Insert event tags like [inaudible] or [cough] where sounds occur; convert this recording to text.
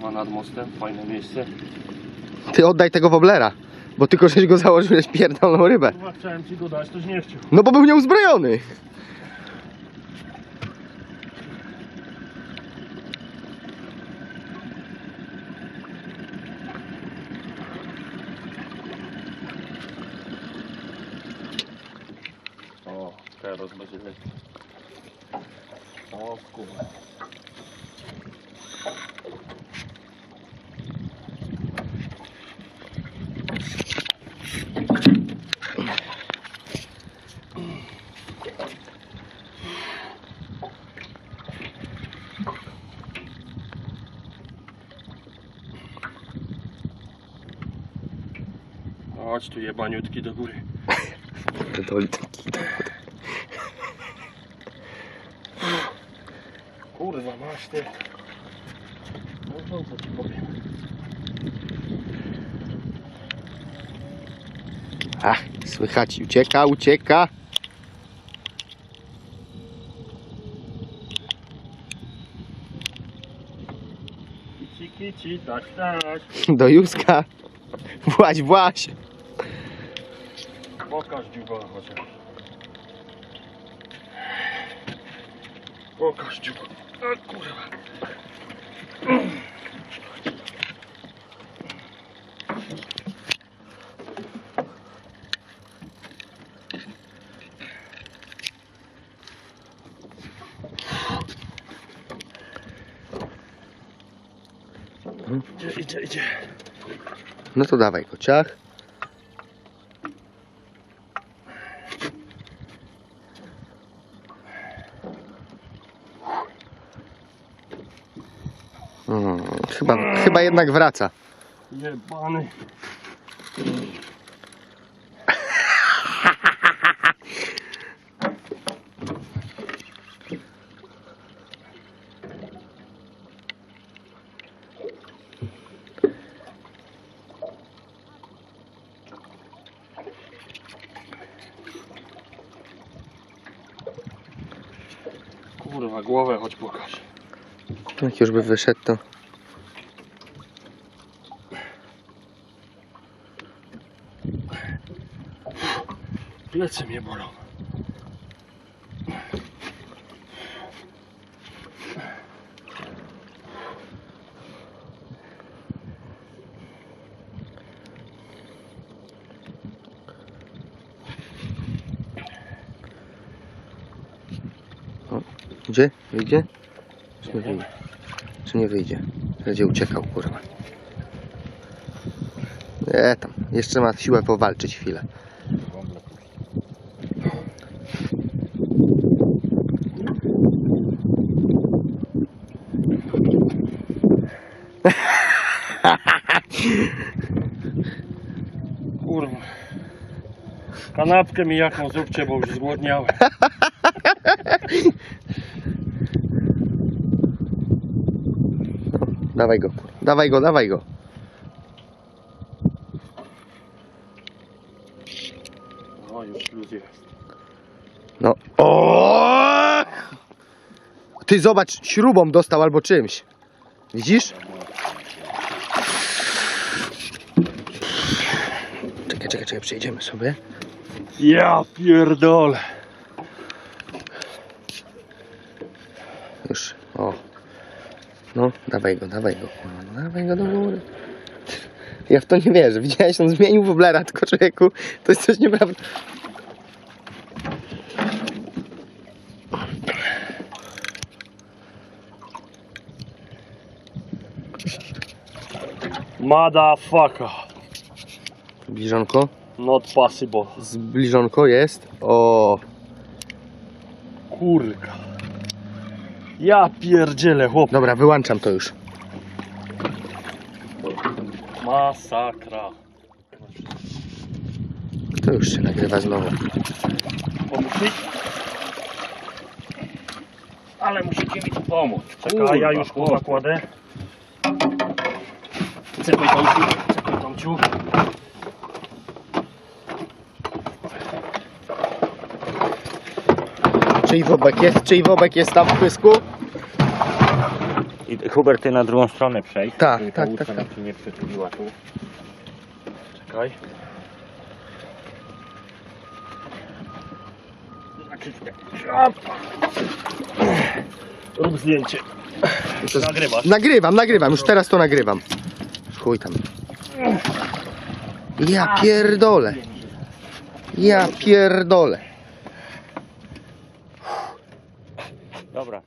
Kurwa nad mostem, fajne miejsce. Ty oddaj tego woblera, bo tylko żeś go założyłeś pierdolną rybę. Kurwa chciałem ci go dać, toś nie chciał. No bo był nieuzbrojony. O, teraz będzie lepiej. O kurwa. Chodź tu jebaniutki do góry. Pierdoli taki. Kurwa, masz ty. No to co ci powiem. Ach, słychać, ucieka, ucieka. Kici, kici, tak, tak. Do Józka. Właź, właź. Pokaż dziuba chociaż. Pokaż dziuba. A kurwa. Idzie, idzie, idzie. No to dawaj kociach. Mm, chyba, chyba jednak wraca. Jebany. Kurwa, głowę choć pokaż. Jak już by wyszedł, to Plecy mnie bolą. Gdzie? Nie Czy nie wyjdzie? Będzie uciekał, kurwa. Nie, tam. Jeszcze ma siłę powalczyć chwilę. Kurwa. Kanapkę mi jaką zróbcie, bo już zgłodniałem. [laughs] Dawaj go. Dawaj go, dawaj go. O, już luz jest. No. O! Ty zobacz, śrubą dostał albo czymś. Widzisz? Czekaj, czekaj, czekaj, przejdziemy sobie. Ja pierdolę. Już. No, dawaj go, dawaj go. kurwa, No, dawaj go do góry. Ja w to nie wierzę. Widziałeś, on zmienił woblera, tylko człowieku, to jest coś nieprawda. Motherfucker. Bliżonko. Not possible. Zbliżonko jest. O. Kurka. Ja pierdzielę, chłop. Dobra, wyłączam to już. Masakra. To już się nagrywa znowu. Pomóżnik? Ale musicie mi tu pomóc. Czekaj, ja już kurwa kładę. Cykuj Tomciu, cykuj Tomciu. Czyj wobek jest? Czyj wobek jest tam w pysku? I Hubert, ty na drugą stronę przejdź. Tak, żeby ta tak, łódka tak, nam tak. się nie przytuliła tu. Czekaj. Rób zdjęcie. Nagrywasz. Nagrywam, nagrywam, już teraz to nagrywam. Chuj tam. Ja pierdolę. Ja pierdolę. Dobra.